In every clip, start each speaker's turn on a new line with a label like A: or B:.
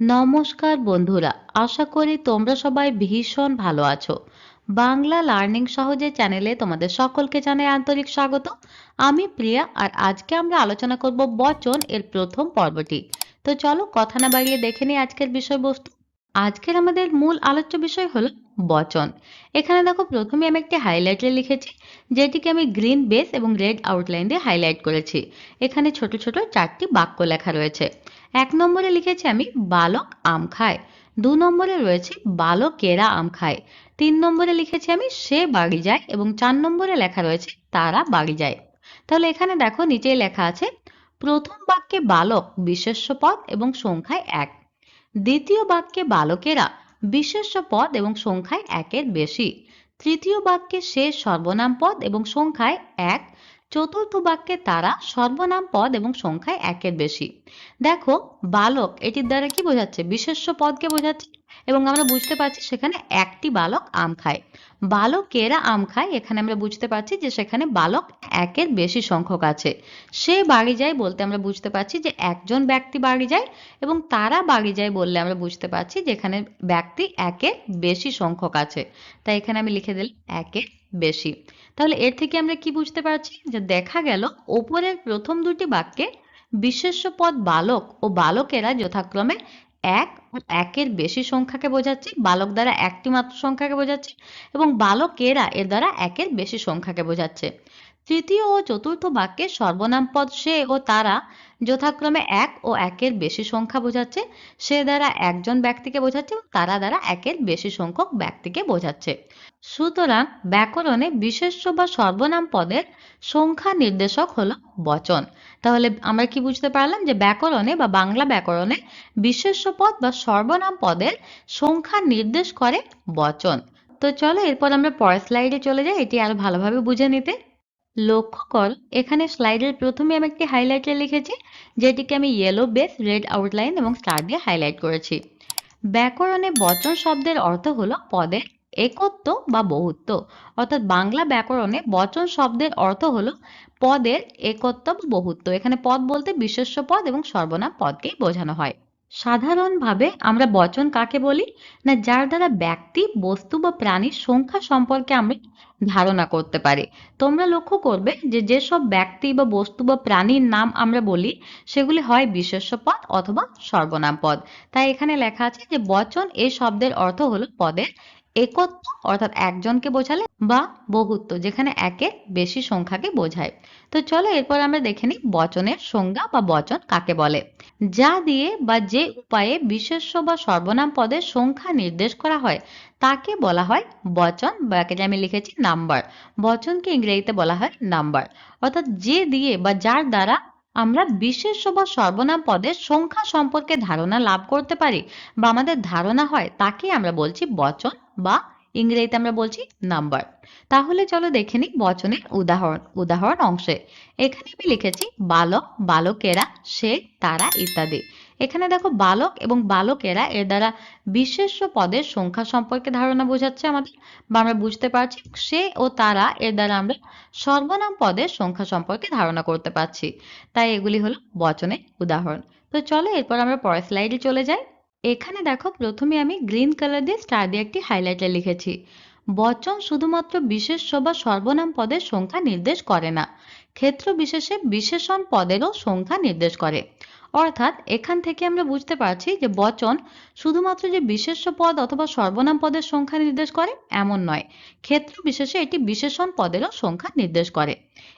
A: নমস্কার বন্ধুরা, আশা করি তোমরা সবাই ভীষণ ভালো আছো। বাংলা লার্নিং সহজে চ্যানেলে তোমাদের সকলকে জানাই আন্তরিক স্বাগত। আমি প্রিয়া আর আজকে আমরা আলোচনা করব বচন এর প্রথম পর্বটি। তো চলো কথা না বাড়িয়ে দেখে নিই আজকের বিষয়বস্তু। আজকের আমাদের মূল আলোচ্য বিষয় হলো বচন। এখানে দেখো, প্রথমে আমি একটি হাইলাইটারে লিখেছি, যেটিকে আমি গ্রিন বেস এবং রেড আউটলাইন দিয়ে হাইলাইট করেছি। এখানে ছোট ছোট চারটি বাক্য লেখা রয়েছে। এক নম্বরে লিখেছি আমি বালক আম খায়। দু নম্বরে রয়েছে বালকেরা আম খায়। তিন নম্বরে লিখেছি আমি সে বাড়ি যায় এবং চার নম্বরে লেখা রয়েছে তারা বাড়ি যায় তাহলে এখানে দেখো নিচেই লেখা আছে, প্রথম বাক্যে বালক বিশেষ্য পদ এবং সংখ্যায় এক। দ্বিতীয় বাক্যে বালকেরা বিশেষ্য পদ এবং সংখ্যায় একের বেশি। তৃতীয় বাক্যে সে সর্বনাম পদ এবং সংখ্যায় এক। চতুর্থ বাক্যে তারা সর্বনাম, পদ এবং সংখ্যায় একের বেশি। দেখো, বালক, এটির দ্বারা কি বোঝাচ্ছে? বিশেষ্য পদকে বোঝাচ্ছে এবং আমরা বুঝতে পারছি সেখানে একটি বালক আম খায়। বালকেরা আম খায়, এখানে আমরা বুঝতে পারছি যে সেখানে বালক একের বেশি সংখ্যক আছে। সে বাড়ি যায় বলতে আমরা বুঝতে পারছি যে একজন ব্যক্তি বাড়ি যায় এবং তারা বাড়ি যায় বললে আমরা বুঝতে পারছি যে এখানে ব্যক্তি একের বেশি সংখ্যক আছে। তাই এখানে আমি লিখে দিলাম একের বেশি। তাহলে এর থেকে আমরা কি বুঝতে পারছি? যে দেখা গেল ওপরের প্রথম দুটি বাক্যে বিশেষ্য পদ বালক ও বালকেরা যথাক্রমে এক ও একের বেশি সংখ্যাকে বোঝাচ্ছে, বালক দ্বারা একটি মাত্র সংখ্যাকে বোঝাচ্ছে এবং বালকেরা এর দ্বারা একের বেশি সংখ্যাকে বোঝাচ্ছে। তৃতীয় ও চতুর্থ বাক্যে সর্বনাম পদ সে ও তারা যথাক্রমে এক ও একের বেশি সংখ্যা বোঝাচ্ছে। সে দ্বারা একজন ব্যক্তিকে বোঝাচ্ছে তারা দ্বারা একের বেশি সংখ্যক ব্যক্তিকে বোঝাচ্ছে। সুতরাং ব্যাকরণে বিশেষ্য বা সর্বনাম পদের সংখ্যা নির্দেশক হলো বচন। তাহলে আমরা কি বুঝতে পারলাম যে ব্যাকরণে বা বাংলা ব্যাকরণে বিশেষ্য পদ বা সর্বনাম পদের সংখ্যা নির্দেশ করে বচন। তো চলো এরপর আমরা পরের স্লাইডে চলে যাই, এটি আরও ভালোভাবে বুঝে নিতে। লক্ষ্য কর, এখানে স্লাইডের প্রথমে আমি একটি হাইলাইটার লিখেছি, যেটিকে আমি ইয়েলো বেস রেড আউটলাইন এবং স্টার দিয়ে হাইলাইট করেছি। ব্যাকরণে বচন শব্দের অর্থ হলো পদের একত্ব বা বহুত্ব, অর্থাৎ বাংলা ব্যাকরণে বচন শব্দের অর্থ হলো পদের একত্ব বা বহুত্ব। এখানে পদ বলতে বিশেষ্য পদ এবং সর্বনাম পদকেই বোঝানো হয়। সাধারণভাবে আমরা বচন কাকে বলি? না, যার দ্বারা ব্যক্তি, বস্তু বা প্রাণীর সংখ্যা সম্পর্কে আমরা ধারণা করতে পারি। তোমরা লক্ষ্য করবে যে যেসব ব্যক্তি বা বস্তু বা প্রাণীর নাম আমরা বলি, সেগুলি হয় বিশেষ্য পদ অথবা সর্বনাম পদ। তাই এখানে লেখা আছে যে বচন এই শব্দের অর্থ হলো পদের একত্ব, অর্থাৎ একজনকে বোঝালে বা বহুত্ব, যেখানে একের বেশি সংখ্যাকে বোঝায়। তো চলো এরপর আমরা দেখে নিই বচনের সংজ্ঞা বা বচন কাকে বলে। যা দিয়ে বা যে উপায়ে বিশেষ্য বা সর্বনাম পদের সংখ্যা নির্দেশ করা হয়, তাকে বলা হয় বচন বা একে আমি লিখেছি নাম্বার। বচনকে ইংরেজিতে বলা হয় নাম্বার। অর্থাৎ যে দিয়ে বা যার দ্বারা আমরা বিশ্বের বা সর্বনাম পদের সংখ্যা সম্পর্কে ধারণা লাভ করতে পারি বা আমাদের ধারণা হয় তাকে আমরা বলছি বচন বা ইংরেজিতে আমরা বলছি নাম্বার তাহলে চলো দেখে নিই বচনের উদাহরণ উদাহরণ অংশে। এখানে আমি লিখেছি বালক, বালকেরা সে তারা ইত্যাদি। এখানে দেখো বালক এবং বালকেরা এর দ্বারা বিশেষ্য পদের সংখ্যা সম্পর্কে ধারণা বোঝাচ্ছে আমাদের, বা আমরা বুঝতে পারছি। সে ও তারা এর দ্বারা আমরা সর্বনাম পদের সংখ্যা সম্পর্কে ধারণা করতে পারছি। তাই এগুলি হলো বচনের উদাহরণ। তো চলো এরপর আমরা পরের স্লাইডে চলে যাই। এখানে দেখো প্রথমে আমি গ্রিন কালার দিয়ে স্টার দিয়ে একটি হাইলাইটার লিখেছি। বচন শুধুমাত্র বিশেষ্য বা সর্বনাম পদের সংখ্যা নির্দেশ করে না। ক্ষেত্র বিশেষে বিশেষণ পদেরও সংখ্যা নির্দেশ করে। অর্থাৎ এখান থেকে আমরা বুঝতে পারছি যে বচন শুধুমাত্র যে বিশেষ্য পদ অথবা সর্বনাম পদের সংখ্যা নির্দেশ করে, এমন নয়। ক্ষেত্র বিশেষে এটি বিশেষণ পদেরও সংখ্যা নির্দেশ করে।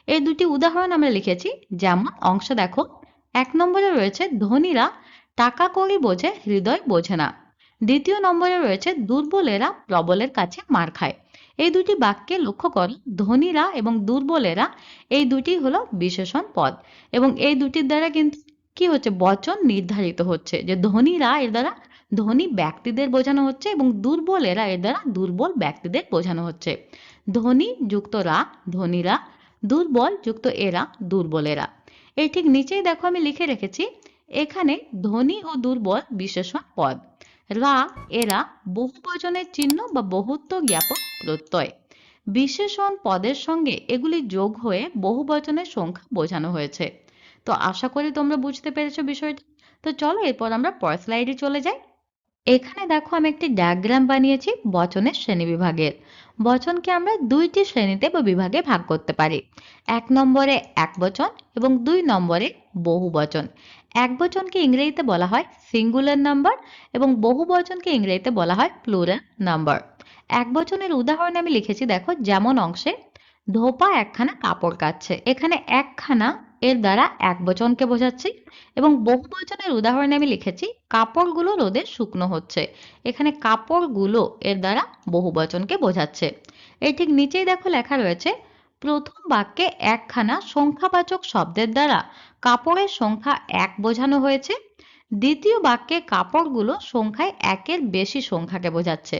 A: এই দুটি উদাহরণ আমরা লিখেছি, যেমন অংশ দেখো, এক নম্বরে রয়েছে ধনীরা, টাকা কড়ি বোঝে, হৃদয় বোঝে না। দ্বিতীয় নম্বরে রয়েছে দুর্বলেরা, প্রবলের কাছে মার খায়। এই দুটি বাক্যে লক্ষ্য করো, ধনীরা এবং দুর্বলেরা, এই দুটি হলো বিশেষণ পদ। এবং এই দুটির দ্বারা কিন্তু কি হচ্ছে? বচন নির্ধারিত হচ্ছে যে ধনীরা এর দ্বারা ধনী ব্যক্তিদের বোঝানো হচ্ছে এবং দুর্বলেরা এর দ্বারা দুর্বল ব্যক্তিদের বোঝানো হচ্ছে। ধনী যুক্ত রা ধনীরা, দুর্বল যুক্ত এরা, দুর্বলেরা। এই ঠিক নিচেই দেখো আমি লিখে রেখেছি, এখানে ধনী ও দুর্বল বিশেষণ পদ। রা এরা বহুবচনের চিহ্ন বা বহুত্ব জ্ঞাপক প্রত্যয়। বিশেষণ পদের সঙ্গে এগুলি যোগ হয়ে বহুবচনের সংখ্যা বোঝানো হয়েছে। তো আশা করি তোমরা বুঝতে পেরেছ বিষয়টা। তো চলো এরপর আমরা পরের স্লাইডে চলে যাই। এখানে দেখো আমি একটি ডায়াগ্রাম বানিয়েছি বচনের শ্রেণি বিভাগের। বচনকে আমরা দুইটি শ্রেণীতে বা বিভাগে ভাগ করতে পারি। এক নম্বরে এক বচন এবং দুই নম্বরে বহু বচন। এক বচনকে ইংরেজিতে বলা হয় সিঙ্গুলার নাম্বার এবং বহু বচনকে ইংরেজিতে বলা হয় প্লুরাল নাম্বার এক বচনের উদাহরণ আমি লিখেছি দেখো যেমন অংশে ধোপা একখানা কাপড় কাচ্ছে এখানে একখানা এর দ্বারা এক বচনকে বোঝাচ্ছি এবং বহু বচনের উদাহরণে আমি লিখেছি, কাপড়গুলো রোদে শুকনো হচ্ছে। এখানে কাপড়গুলো এর দ্বারা বহু বচনকে বোঝাচ্ছে। এই ঠিক নিচেই দেখো লেখা রয়েছে, প্রথম বাক্যে একখানা সংখ্যাবাচক শব্দের দ্বারা কাপড়ের সংখ্যা এক বোঝানো হয়েছে। দ্বিতীয় বাক্যে কাপড়গুলো সংখ্যায় একের বেশি সংখ্যাকে বোঝাচ্ছে।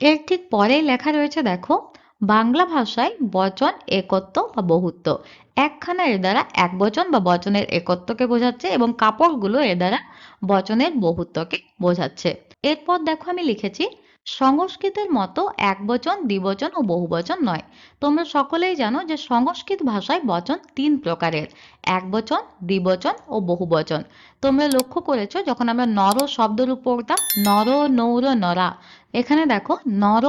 A: এর ঠিক পরেই লেখা রয়েছে, দেখো বাংলা ভাষায় বচন, একত্ব বা বহুত্ব। একখানা এর দ্বারা এক বচন বা বচনের একত্বকে বোঝাচ্ছে এবং কাপড়গুলো এর দ্বারা বচনের বহুত্বকে বোঝাচ্ছে। এরপর দেখো আমি লিখেছি, সংস্কৃতের মতো এক বচন দ্বিবচন ও বহুবচন নয়। তোমরা সকলেই জানো যে সংস্কৃত ভাষায় বচন তিন প্রকারের, এক বচন দ্বিবচন ও বহুবচন তোমরা লক্ষ্য করেছ যখন আমরা নর শব্দের উপরটা নর, নৌর, নরা। এখানে দেখো, নর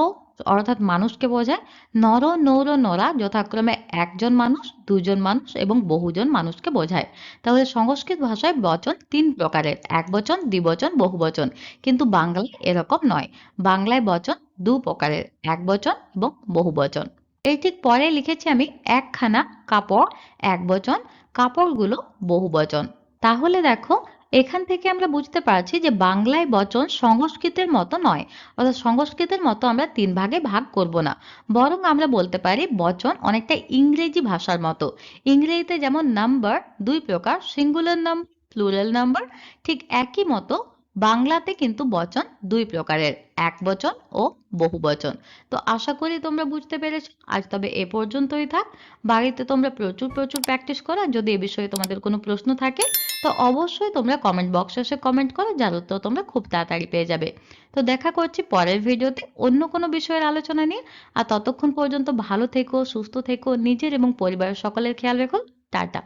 A: অর্থাৎ মানুষকে বোঝায় নর, নৌর, নরা যথাক্রমে একজন মানুষ, দুজন মানুষ এবং বহুজন মানুষকে বোঝায়। তাহলে সংস্কৃত ভাষায় বচন তিন প্রকারের, এক বচন দ্বিবচন বহুবচন কিন্তু বাংলায় এরকম নয়। বাংলায় বচন দু প্রকারের, এক বচন এবং বহুবচন এই ঠিক পরে লিখেছি আমি একখানা কাপড়, এক বচন, কাপড়গুলো বহুবচন তাহলে দেখো এখান থেকে আমরা বুঝতে পারছি যে বাংলায় বচন সংস্কৃতের মতো নয়, অর্থাৎ সংস্কৃতের মতো আমরা তিন ভাগে ভাগ করব না। বরং আমরা বলতে পারি বচন অনেকটা ইংরেজি ভাষার মতো। ইংরেজিতে যেমন নাম্বার দুই প্রকার সিঙ্গুলার নাম্বার প্লুরাল নাম্বার ঠিক একই মতো বাংলাতে কিন্তু বচন দুই প্রকারের, এক বচন ও বহু বচন। তো আশা করি তোমরা বুঝতে পেরেছ। আজ তবে এ পর্যন্তই থাক। বাড়িতে তোমরা প্রচুর প্রচুর প্র্যাকটিস করো। যদি এ বিষয়ে তোমাদের কোনো প্রশ্ন থাকে তো অবশ্যই তোমরা কমেন্ট বক্সে এসে কমেন্ট করো যার তো তোমরা খুব তাড়াতাড়ি পেয়ে যাবে। তো দেখা করছি পরের ভিডিওতে অন্য কোনো বিষয়ের আলোচনা নিয়ে। আর ততক্ষণ পর্যন্ত ভালো থেকো, সুস্থ থেকো, নিজের এবং পরিবারের সকলের খেয়াল রেখো। টাটা।